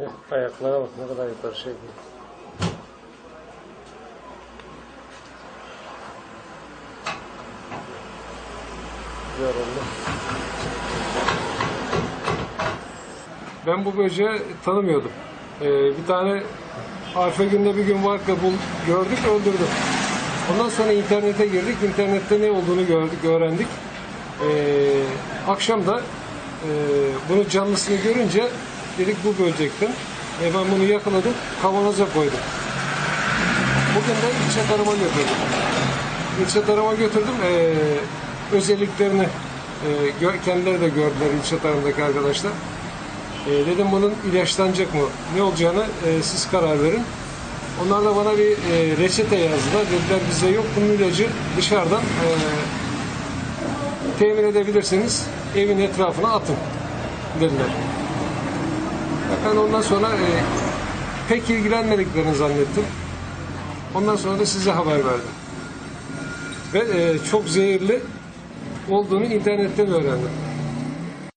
Oh, ayaklara bak ne kadar yukarı şey. Yoruldu. Ben bu böceği tanımıyordum. Ee, bir tane arfa günde bir gün var bul, gördük öldürdük. Ondan sonra internete girdik. İnternette ne olduğunu gördük, öğrendik. Ee, akşam da e, bunu canlısını görünce dedik bu böcekten. E, ben bunu yakaladım, kavanoza koydum. Bugün de ilçe tarıma götürdüm. İlçe tarıma götürdüm. Ee, özelliklerini e, kendileri de gördüler ilçe tarımdaki arkadaşlar. E, dedim bunun ilaçlanacak mı? Ne olacağını e, siz karar verin. Onlar da bana bir e, reçete yazdılar. Dediler bizde yok bunun ilacı dışarıdan e, temin edebilirseniz evin etrafına atın dediler. Ben ondan sonra e, pek ilgilenmediklerini zannettim. Ondan sonra da size haber verdim. Ve e, çok zehirli olduğunu internetten öğrendim.